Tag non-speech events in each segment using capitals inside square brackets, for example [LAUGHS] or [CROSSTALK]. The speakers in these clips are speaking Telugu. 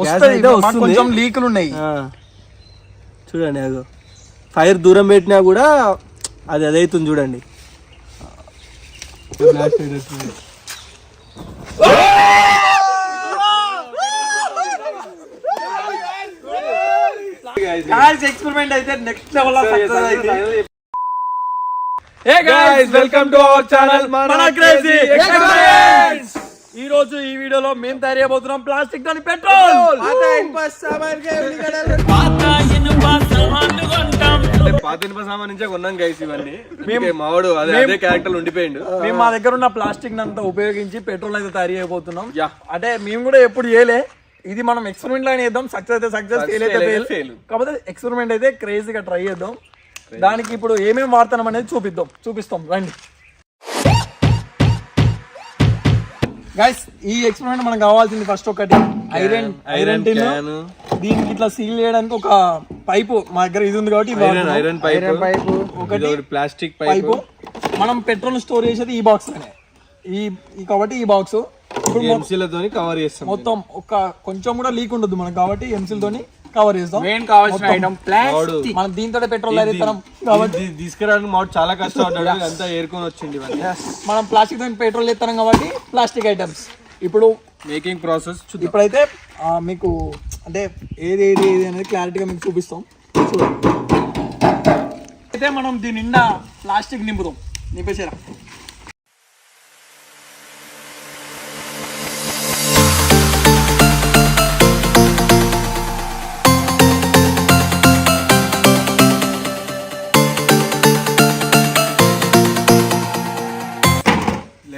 కొంచెం లీకులు ఉన్నాయి ఆ. చూడండి అగో. ఫైర్ దూరం పెట్టినా కూడా అది అదైతుంది చూడండి. ఎక్స్పెరిమెంట్ అయితే నెక్స్ట్ లెవెల్ సక్సెస్ అయితే. Hey guys, welcome to our channel, మన Mana క్రేజీ Crazy ఎక్స్పెరిమెంట్స్ ఈ రోజు ఈ వీడియోలో మేము తయారు చేయబోతున్నాం ప్లాస్టిక్ తోని పెట్రోల్. పాత ఇనుప సామాన్ నుంచే కొన్నాం గైస్ ఇవన్నీ. మేము మావాడు అదే అదే క్యారెక్టర్ ఉండిపోయిండు. మేము మా దగ్గర ఉన్న ప్లాస్టిక్ అంతా ఉపయోగించి పెట్రోల్ అయితే తయారు చేయబోతున్నాం. అంటే మేము కూడా ఎప్పుడు చేయలే. ఇది మనం ఎక్స్పెరిమెంట్ లానే చేద్దాం. సక్సెస్ అయితే సక్సెస్ ఫెయిల్ అయితే. కాకపోతే ఎక్స్పెరిమెంట్ అయితే క్రేజీగా ట్రై చేద్దాం. దానికి ఇప్పుడు ఏమేమి వాడుతున్నాం అనేది చూపిద్దాం. చూపిస్తాం. రండి. గైస్ ఈ ఎక్స్పెరిమెంట్ మనకు కావాల్సింది ఫస్ట్ ఒకటి. Iron iron iron tin. దీనికి ఇట్లా సీల్ చేయడానికి ఒక పైపు మా దగ్గర ఇది ఉంది కాబట్టి ఐరన్. ఐరన్ పైప్ ఒకటి ప్లాస్టిక్ పైపు మనం పెట్రోల్ స్టోర్ చేసేది ఈ బాక్స్లోనే. ఈ కాబట్టి ఈ బాక్స్ ఇప్పుడు ఎంసీలతోని కవర్ చేస్తాం. మొత్తం ఒక కొంచెం కూడా లీక్ ఉండదు మనకు కాబట్టి ఎంసిల్ తోని కవర్ చేస్తాం. మెయిన్ కావాల్సిన ఐటమ్ వాడు మనం దీంతో పెట్రోల్ తయారు కాబట్టి తీసుకురావడానికి మావాడు చాలా కష్టపడ్డాడు. అంతా ఏరుకొని వచ్చింది మనం ప్లాస్టిక్తో పెట్రోల్ చేస్తాం కాబట్టి ప్లాస్టిక్ ఐటమ్స్ ఇప్పుడు మేకింగ్ ప్రాసెస్ ఇప్పుడైతే ఆ, మీకు అంటే ఏది ఏది ఏది అనేది క్లారిటీగా మీకు చూపిస్తాం. చూడండి. అయితే మనం దీని నిండా ప్లాస్టిక్ నింపుదాం. నింపేసారా?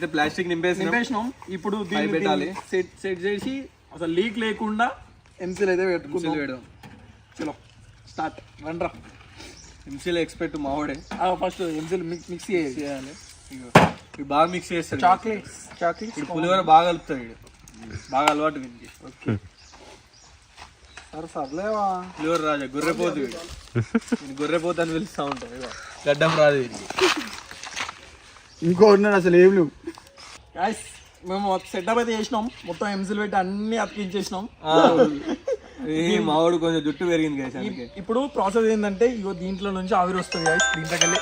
అయితే ప్లాస్టిక్ నింపేసి నింపేసినాం. ఇప్పుడు దీన్ని పెట్టాలి. సెట్ సెట్ చేసి అసలు లీక్ లేకుండా ఎంసీల్ అయితే పెట్టుకుందాం. వేయడం చలో స్టార్ట్. రండ్రా ఎంసీలో ఎక్స్పెక్ట్ మావాడే ఫస్ట్ ఎంసీల్ మిక్స్ చేయాలి. ఇది బాగా మిక్స్ చేస్తాడు. చాక్లెట్స్ చాక్లెట్స్ ఇప్పుడు పులిహోర బాగా కలుపుతాడు వీడు బాగా అలవాటు వీనికి. ఓకే సరే సర్లేవా. పులిహోర రాజా గొర్రెపోతు వీడు. [LAUGHS] గొర్రెపోతు అని పిలుస్తూ ఉంటాడు. గడ్డం రాదు వీడికి ఇంకో ఉన్నాడు అసలు ఏం లేవు. గాయస్ మేము సెటప్ అయితే చేసినాం. మొత్తం ఎంసీల్ పెట్టి అన్ని అతికించేసినాం. మావాడు కొంచెం జుట్టు పెరిగింది కదా అందుకే. ఇప్పుడు ప్రాసెస్ ఏంటంటే ఇగో దీంట్లో నుంచి ఆవిరి వస్తుంది గాయస్ దీంట్లోకి వెళ్ళి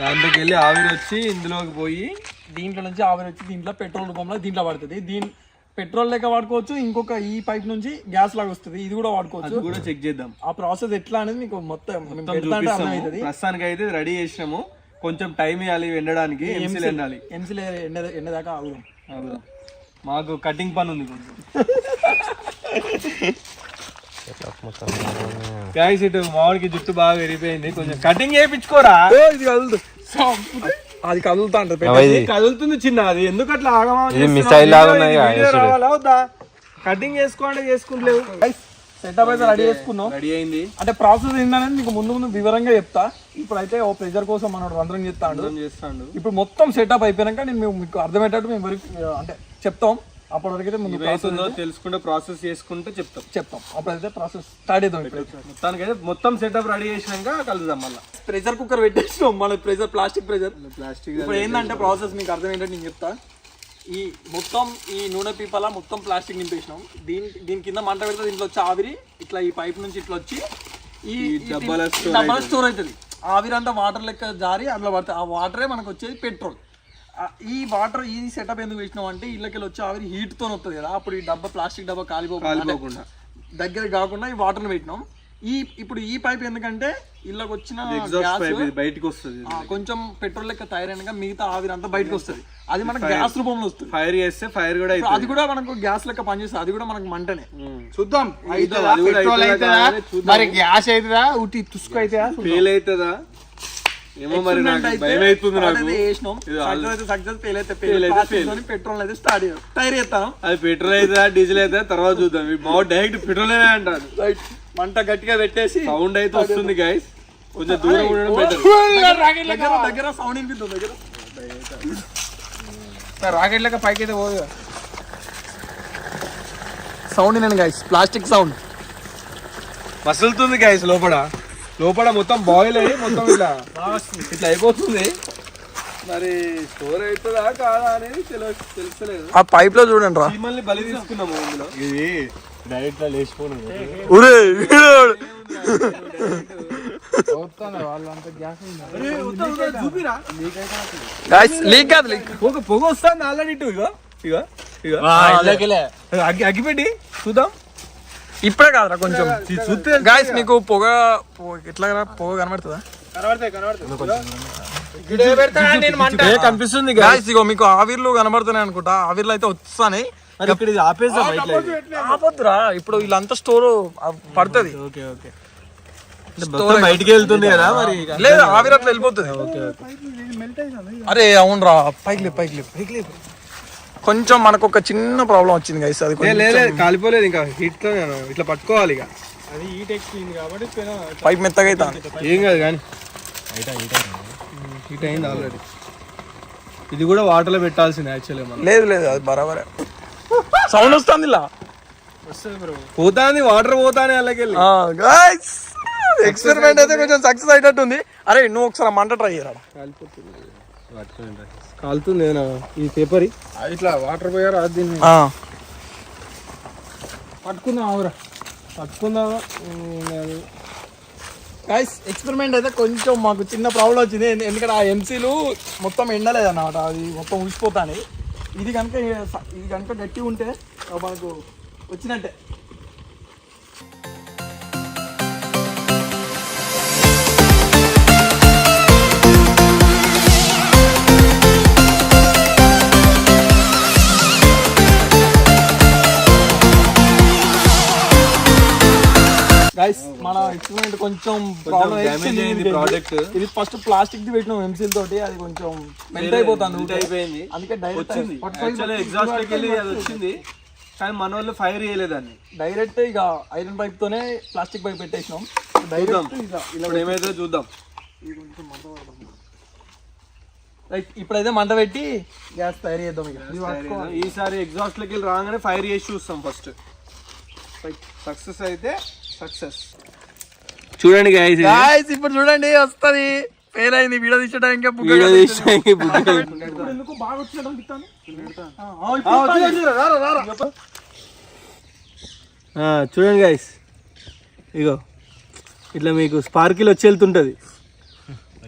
దాంట్లోకి వెళ్ళి ఆవిరి వచ్చి ఇందులోకి పోయి దీంట్లో నుంచి ఆవిరి వచ్చి దీంట్లో పెట్రోల్ రూపంలో దీంట్లో పడుతుంది దీని పెట్రోల్ లెక్క వాడుకోవచ్చు ఇంకొక ఈ పైప్ నుంచి గ్యాస్ లాగా వస్తుంది. ఇది కూడా వాడుకోవచ్చు. అది కూడా చెక్ చేద్దాం. ఆ ప్రాసెస్ ఎట్లా అనేది మీకు మొత్తం ప్రస్తుతానికి అయితే రెడీ చేసినాము. కొంచెం టైం ఇవ్వాలి ఎండడానికి ఎంసీలు ఎండాలి. ఎంసీల్ ఎండ ఎండ దాకా ఆగుదాం. అవును. మాకు కటింగ్ పని ఉంది కొంచెం. గాయస్ ఇటు మామిడికి జుట్టు బాగా విరిగిపోయింది. కొంచెం కటింగ్ చేయించుకోరా. ఇది కదులుతుంది అది కదులుతా అంటారు కదులుతుంది చిన్న అది ఎందుకు అట్లా వద్దా కటింగ్ చేసుకోండి చేసుకుంటలేవు. సెటప్ అయితే రెడీ చేసుకున్నాం. రెడీ అయింది. అంటే ప్రాసెస్ ఏంటనేది మీకు ముందు ముందు వివరంగా చెప్తా. ఇప్పుడైతే ఓ ప్రెజర్ కోసం మనోడు రంధ్రం చేస్తాడు. అర్థం చేస్తాడు. ఇప్పుడు మొత్తం సెటప్ అయిపోయాక నేను మీకు అర్థమయ్యేటట్టు మేము అంటే చెప్తాం. అప్పటి వరకు అయితే ముందు తెలుసుకుంటే ప్రాసెస్ చేసుకుంటే చెప్తాం. చెప్తాం. అప్పుడైతే ప్రాసెస్ స్టార్ట్ చేద్దాం ఇప్పుడు. మొత్తానికి అయితే మొత్తం సెటప్ రెడీ చేసినాక కలుద్దాం మళ్ళీ. ప్రెజర్ కుక్కర్ పెట్టేసినాం మన ప్రెజర్ ప్లాస్టిక్ ప్రెజర్ ప్లాస్టిక్ ఇప్పుడు ఏంటంటే ప్రాసెస్ మీకు అర్థమేంటంటే నేను చెప్తా. ఈ మొత్తం ఈ నూనె పీపల మొత్తం ప్లాస్టిక్ నింపేసినాం. దీని దీని కింద మంట పెడితే దీంట్లో వచ్చి ఆవిరి ఇట్లా ఈ పైప్ నుంచి ఇట్లా వచ్చి ఈ డబ్బాలో స్టోర్ అవుతుంది ఆవిరి అంతా వాటర్ లెక్క జారి అందులో పడుతుంది ఆ వాటరే మనకు వచ్చేది పెట్రోల్. ఈ వాటర్ ఈ సెటప్ ఎందుకు వేసినాం అంటే ఇళ్ళకి వచ్చి ఆవిరి హీట్తో వస్తుంది కదా. అప్పుడు ఈ డబ్బా ప్లాస్టిక్ డబ్బా కాలిపోకుండా. దగ్గర కాకుండా ఈ వాటర్ పెట్టినాం. ఈ ఇప్పుడు ఈ పైప్ ఎందుకంటే ఇళ్ళకి వచ్చిన ఎగ్జాస్ట్ గ్యాస్ పైప్ ఇది బయటికి వస్తుంది. ఆ, కొంచెం పెట్రోల్ లెక్క తయారైనగా మిగతా ఆవిరి అంతా బయటకు వస్తుంది. అది మనకు గ్యాస్ రూపంలో వస్తుంది. ఫైర్ చేస్తే ఫైర్ కూడా అది కూడా మనకు గ్యాస్ లెక్క పనిచేస్తుంది. అది కూడా మనకు మంటనే. చూద్దాం. పెట్రోల్ అవుతుందా. మరి గ్యాస్ అవుతుందా ఉట్టి తుసుకు అవుతుందా ఫెయిల్ అవుతుందా ఏమో మరి నాకు భయం అవుతుంది నాకు. ఇది all- పెట్రోల్ అయితే స్టార్ట్ టైర్ చేస్తాం అది పెట్రోల్ అవుతుందా డీజిల్ అవుతుందా తర్వాత చూద్దాం. ఈ మావ డైరెక్ట్ పెట్రోల్ అంటారు. రైట్ మంట గట్టిగా పెట్టేసి సౌండ్ అయితే వస్తుంది గైస్ కొంచెం దూరం ఉండడం బెటర్ దగ్గర దగ్గర సౌండ్ వినిపిస్తుంది దగ్గర. రాకెట్ లెక్క పైకి అయితే పోదు సౌండ్ వినండి గైస్ ప్లాస్టిక్ సౌండ్ మసులుతుంది గైస్ లోపల. లోపల మొత్తం బాయిల్ అయ్యి మొత్తం ఇట్లా ఇట్లా అయిపోతుంది. మరి స్టోర్ అవుతుందా కాదా అనేది తెలు తెలుస్తలేదు. ఆ పైప్లో చూడండి రా. చీమల్ని బలి తీసుకున్నాము ఇందులో. ఇది వాళ్ళంతా గ్యాస్ గాయ్స్ లీక్ కాదు లీక్ పొగ పొగ వస్తుంది ఆల్రెడీ ఇటు ఇగో ఇగో ఇగో. అగ్గి అగ్గిపెట్టి చూద్దాం. ఇప్పుడే కాదురా కొంచెం. చూస్తే గాయస్ మీకు పొగ పొగ- ఎట్లా? పొగ కనబడుతుందా? కనిపిస్తుంది గాయస్ ఇగో మీకు ఆవిర్లు కనబడుతున్నాయి అనుకుంటా. ఆవిర్లు అయితే వస్తాయి ఇక్కడ ఇది ఆపేసాం ఇట్లా ఆపొద్దురా. ఇప్పుడు వీళ్ళంతా స్టోర్ పడుతుంది. ఓకే బయటికి వెళ్తుంది కదా మరి. లేదు ఆవిరి అట్లా వెళ్ళిపోతుంది. అరే అవునరా. పైకి పైకి పైకి కొంచెం మనకు ఒక చిన్న ప్రాబ్లం వచ్చింది గైస్ అది లేదు లేదు, కాలిపోలేదు ఇంకా. హీట్తో నేను ఇట్లా పట్టుకోవాలి ఇక. పైప్ మెత్తగా అవుతుంది ఏం కాదు కానీ. హీట్ అయింది ఆల్రెడీ ఇది కూడా వాటర్లో పెట్టాల్సింది యాక్చువల్లీ మనం. లేదు లేదు అది బరాబరే. సౌండ్ వస్తుంది ఇలా. పోతాంది వాటర్ పోతానే అలాగెళ్ళి గైస్ ఎక్స్పెరిమెంట్ అయితే కొంచెం సక్సెస్ అయినట్టుంది. అరే నువ్వు ఒకసారి మంట ట్రై చేయరా? కాలుతుంది ఈ పేపర్? ఇట్లా వాటర్ పోయారు అది దీన్ని పట్టుకుందాం ఆవురా పట్టుకుందామా గైస్ ఎక్స్పెరిమెంట్ అయితే కొంచెం మాకు చిన్న ప్రాబ్లం వచ్చింది. ఎందు- ఎందుకంటే ఆ ఎంసీలు మొత్తం ఎండలేదు అన్నమాట అది మొత్తం ఊసిపోతాయి ఇది కనుక ఇది కనుక గట్టి ఉంటే మనకు వచ్చినట్టే. గైస్ మన ఎక్స్పెరిమెంట్ కొంచెం ప్రాబ్లం అయింది product. ఇది ఫస్ట్ ప్లాస్టిక్ ది పెట్టినాం ఎంసీల్ తోటి అది కొంచెం మెంట్ అయిపోతుంది Melt అయిపోయింది. అందుకే డైరెక్ట్ ఎగ్జాస్ట్ వెళ్ళి అది వచ్చింది. కానీ మన వాళ్ళు ఫైర్ చేయలేదాన్ని డైరెక్ట్ ఇక ఐరన్ పైప్ తోనే ప్లాస్టిక్ పైప్ పెట్టేసినాం. డైరెక్ట్ ఇప్పుడు ఏమైతే చూద్దాం. రైట్ ఇప్పుడైతే మంట పెట్టి గ్యాస్ తయారు చేద్దాం ఇక. ఈసారి ఎగ్జాస్ట్లోకి వెళ్ళి రాగానే ఫైర్ చేసి చూస్తాం ఫస్ట్ సక్సెస్ అయితే సక్సెస్. చూడండి గైస్ గాయస్ ఇప్పుడు చూడండి వస్తది. ఫెయిల్ అయింది వీడియో తీసడానికి [LAUGHS] ఎందుకు బాగా వచ్చినట్టు అనిపిస్తాను చూడండి గైస్ ఇగో ఇట్లా మీకు స్పార్కిల్ వచ్చి వెళ్తుంటది.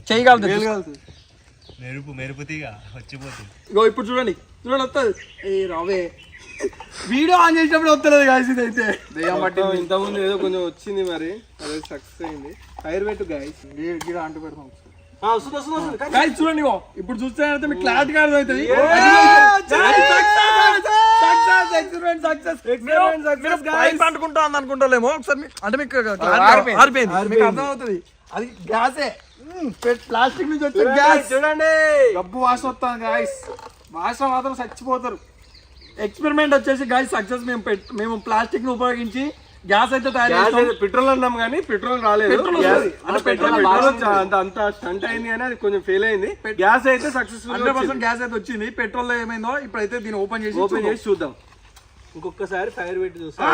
చేయగలదు మెరుపు మెరుపుతీగా వచ్చిపోతుంది. ఇగో ఇప్పుడు చూడండి. చూడండి వస్తుంది. ఏ రావే. వీడియో ఆన్ చేసినప్పుడు వస్తలేదు గాయస్ ఇది అయితే మొత్తం ఇంతకుముందు ఏదో కొంచెం వచ్చింది మరి. అదే సక్సెస్ అయింది. ఫైర్ పెట్టు గైస్ గిడ అంటు పెడతాం గాయస్ చూడండి ఇప్పుడు చూస్తే అయితే మీకు క్లారిటీగా అర్థమవుతుంది. అనుకుంటాలేమో. ఒకసారి అంటే మీకు అర్థమవుతుంది. అది గ్యాసే ప్లాస్టిక్ నుంచి వచ్చే గ్యాస్ చూడండి. డబ్బు వాసన వస్తాను గాయస్ వాసన మాత్రం చచ్చిపోతారు. ఎక్స్పెరిమెంట్ వచ్చేసి గాయస్ సక్సెస్ మేము మేము ప్లాస్టిక్ని ఉపయోగించి గ్యాస్ అయితే తయారు గ్యాస్ చేస్తాం. అయితే పెట్రోల్ అన్నాం కానీ పెట్రోల్ రాలేదు. అంటే పెట్రోల్ అంత అంత స్టంట్ అయింది కానీ అది కొంచెం ఫెయిల్ అయింది. గ్యాస్ అయితే సక్సెస్ఫుల్ హండ్రెడ్ పర్సెంట్ గ్యాస్ అయితే వచ్చింది. పెట్రోల్లో ఏమైందో ఇప్పుడైతే దీన్ని ఓపెన్ చేసి ఓపెన్ చూద్దాం. చేసి చూద్దాం. ఇంకొకసారి ఫైర్ పెట్టి చూస్తాం.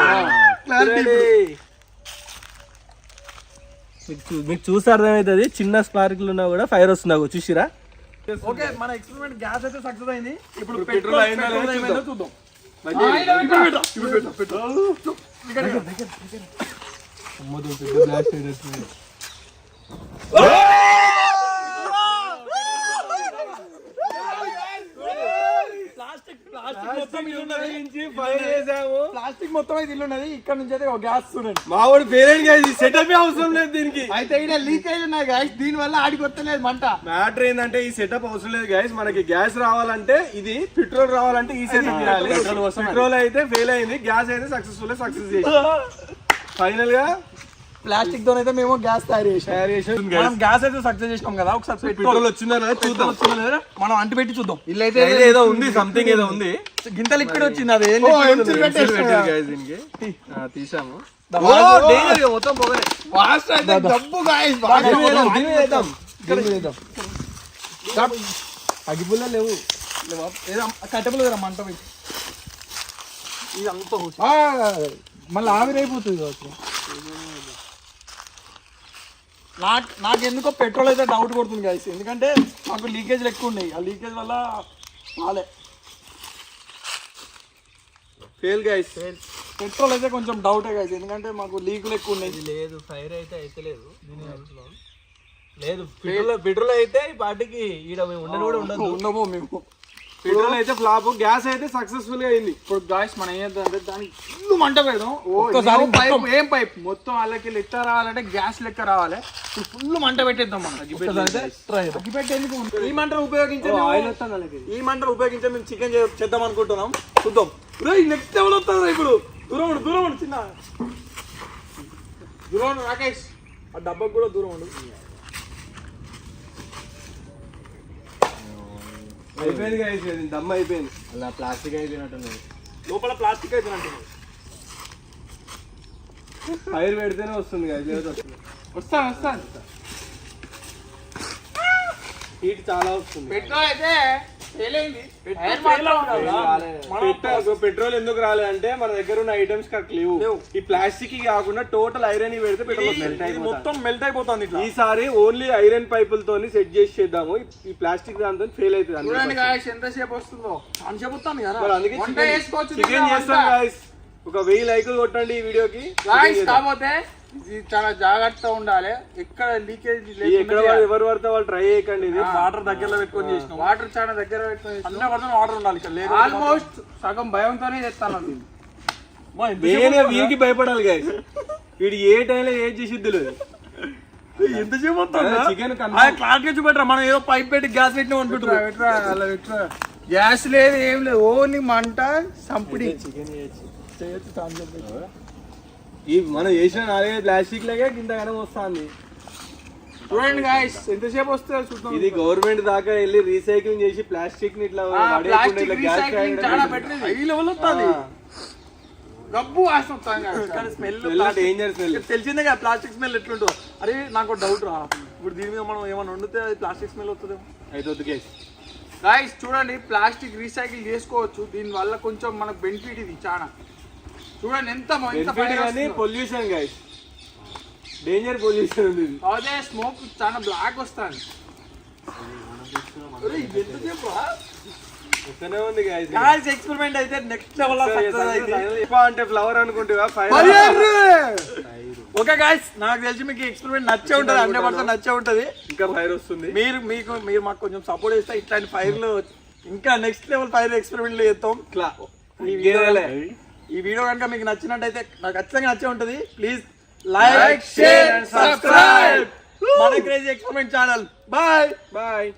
మీకు చూ- మీకు చూస్తే అర్థమవుతుంది చిన్న స్పార్కులు ఉన్నా కూడా ఫైర్ వస్తుంది? నాకు చూసిరా? ఓకే మన ఎక్స్పెరిమెంట్ గ్యాస్ అయితే సక్సెస్ అయింది. ఇప్పుడు పెట్రోల్ పెట్రోల్ అయిందా పెట్రోల్ లేదా ఏమైందో చూద్దాం. ప్లాస్టిక్ ప్లాస్టిక్ మొత్తం ఇల్లు ఉన్నది ఫైర్ చేసాము ప్లాస్టిక్ మొత్తం అయితే ఇల్లు ఉన్నది ఇక్కడ నుంచి అయితే ఒక గ్యాస్ చూడండి. మా వాడు పేరెంట్ సెటప్ అవసరం లేదు దీనికి. అయితే ఇక్కడ లీకేజ్ ఉన్నాయి గాయస్ దీని వల్ల ఆడికి వస్తలేదు మంట. మ్యాటర్ ఏంటంటే ఈ సెటప్ అవసరం లేదు గైస్ మనకి గ్యాస్ రావాలంటే ఇది పెట్రోల్ రావాలంటే ఈ సెటప్ పెట్రోల్ అయితే ఫెయిల్ అయింది. గ్యాస్ అయితే సక్సెస్ఫుల్ సక్సెస్ ఫైనల్గా ప్లాస్టిక్తో అయితే మేము గ్యాస్ తయారు చేసాం తయారు చేసి మనం గ్యాస్ అయితే సక్సెస్ చేసినాం కదా ఒకసారి పెట్రోల్ వచ్చిందా చూద్దాం. మనం అంటి పెట్టి చూద్దాం. ఇల్లు అయితే ఏదో ఉంది సంథింగ్ ఏదో ఉంది. [LAUGHS] గింత లిక్విడ్ వచ్చింది అది తీసాము. మొత్తం పొగలే అయితే డబ్బు గాయస్. అగిపుల్ల లేవు. లేవా? ఏదో కట్టెపులు కదా మంట మళ్ళీ ఆవిరైపోతుంది కావచ్చు. నాకు నాకు ఎందుకో పెట్రోల్ అయితే డౌట్ కొడుతుంది గైస్ ఎందుకంటే మాకు లీకేజ్ ఎక్కువ ఉన్నాయి. ఆ లీకేజ్ వల్ల రాలే. ఫెయిల్ గైస్ పెట్రోల్ అయితే కొంచెం డౌటే కాదు ఎందుకంటే మాకు లీకులు ఎక్కువ ఉన్నాయి. లేదు ఫైర్ అయితే అయితే లేదు లేదు పెట్రోల్ పెట్రోల్ అయితే ఈ పార్టీకి ఈడ ఉండను కూడా ఉండదు ఉండము మేము. పెట్రోల్ అయితే ఫ్లాప్ గ్యాస్ అయితే సక్సెస్ఫుల్గా అయింది. ఇప్పుడు గాయస్ మనం ఏం చేద్దాం అంటే దానికి ఫుల్ మంట పెడదాం. ఓ ఒక్కసారి ఇదేమో పైప్ ఏం పైప్ మొత్తం వాళ్ళకి లెక్క రావాలంటే గ్యాస్ లెక్క రావాలి. ఇప్పుడు ఫుల్ మంట పెట్టేద్దాం మనం. ట్రై అగ్గిపెట్టి ఎందుకు ఈ మంటను ఉపయోగించే ఈ మంటను ఉపయోగించే మేము చికెన్ చేద్దాం అనుకుంటున్నాం. చూద్దాం. నెక్స్ట్ లెవెల్ వస్తుంది ఇప్పుడు దూరం ఉండు దూరం ఉండు చిన్న. దూరం రాకేష్. ఆ డబ్బాకు కూడా దూరం ఉండు అయిపోయింది. guys, ఇది దమ్ అయిపోయింది. అలా ప్లాస్టిక్ అయిపోయినట్టున్నది. లోపల ప్లాస్టిక్ అయితే అంటున్నాడు ఫైర్ పెడితేనే వస్తుంది guys, లేకపోతే వస్తుంది. వస్తాను వస్తాను. హీట్ చాలా వస్తుంది. పెట్రోల్ అయితే. పెట్రోల్ ఎందుకు రాలేదంటే మన దగ్గర ఉన్న ఐటమ్స్ కరెక్ట్ లేవు. ఈ ప్లాస్టిక్ కాకుండా టోటల్ ఐరన్ పెడితే పెట్రోల్ మెల్ట్ అయిపోతుంది. మొత్తం మెల్ట్ అయిపోతుంది ఇట్లా. ఈసారి ఓన్లీ ఐరన్ పైపులతో సెట్ చేసి చేద్దాము. ఈ- ప్లాస్టిక్ దాంతో ఫెయిల్ అవుతుంది చూడండి అన్ని. గాయస్ ఎంతసేపు వస్తుందో. అని చెబుతాను కదా. మరి అందుకే చికెన్ చేస్తాం. ఒక వెయ్యి లైకులు కొట్టండి ఈ వీడియోకి కాకపోతే ఇది చాలా జాగ్రత్తగా ఉండాలి. ఎక్కడ లీకేజ్ ఇది ఎక్కడ వాళ్ళు ఎవరు పడితే వాళ్ళు ట్రై చేయకండి. ఇది వాటర్ దగ్గరలో పెట్టుకొని చేసినాం. వాటర్ చాలా దగ్గర పెట్టుకొని పడితే వాటర్ ఉండాలి ఇక్కడ. లేదు. ఆల్మోస్ట్ సగం భయంతోనే చేస్తాను ఎంత నేనే వీరికి భయపడాలి గాయస్ వీడు ఏ టైంలో ఏం చేసిద్దు లేదు ఎంతసేపు వస్తుంది చికెన్ క్లాట్గా చూపెట్టరా? మనం ఏదో పైప్ పెట్టి గ్యాస్ పెట్టినాం అనుకుంటున్నాం గ్యాస్ లేదు ఏం లేదు. ఓన్లీ మంట సంపుడి. ఈ మనం చేసిన నాలుగే ప్లాస్టిక్ లాగే ఇంతగానే వస్తుంది. చూడండి గాయస్ ఎంతసేపు వస్తుందో చూద్దాం. ఇది గవర్నమెంట్ దాకా వెళ్ళి రీసైక్లింగ్ చేసి ప్లాస్టిక్ని ఇట్లా పడేయకుండా ప్లాస్టిక్ ఇట్లా gas రీసైక్లింగ్ ట్యాంక్ చాలా లో బెటర్ హై లెవెల్ వస్తుంది. గబ్బు వాసన స్మెల్ danger smell. తెలిసిందే కదా ప్లాస్టిక్ స్మెల్ ఎట్లుంటుందో. అరే నాకు డౌట్ రా. ఇప్పుడు దీని మీద మనం ఏమైనా వండితే అది ప్లాస్టిక్ స్మెల్ వస్తుందేమో? అయితే వద్దు guys. గాయస్ చూడండి ప్లాస్టిక్ రీసైకిల్ చేసుకోవచ్చు. దీని వల్ల కొంచెం మనకు బెనిఫిట్ ఇది చాలా చూడండి ఎంత పొల్యూషన్ గైస్ డేంజర్ పొల్యూషన్ ఉంది అదే స్మోక్ చాలా బ్లాక్ వస్తుంది. ఎక్స్పెరిమెంట్ అయితే నెక్స్ట్ లెవెల్ అంటే ఫ్లవర్ అనుకుంటా ఫైర్ ఓకే గాయస్ నాకు తెలిసి మీకు ఎక్స్పెరిమెంట్ నచ్చే ఉంటది హండ్రెడ్ పర్సెంట్ నచ్చే ఉంటది. ఇంకా ఫైర్ వస్తుంది. మీరు మీకు మీరు మాకు కొంచెం సపోర్ట్ చేస్తే ఇట్లాంటి ఫైర్లు ఇంకా నెక్స్ట్ లెవెల్ ఫైర్ ఎక్స్పెరిమెంట్లు చేస్తాం ఇట్లా. ఈ వీడియో కనుక మీకు నచ్చినట్టయితే నాకు ఖచ్చితంగా నచ్చే ఉంటుంది. ప్లీజ్ లైక్ షేర్ సబ్స్క్రైబ్ మన crazy experiment channel bye bye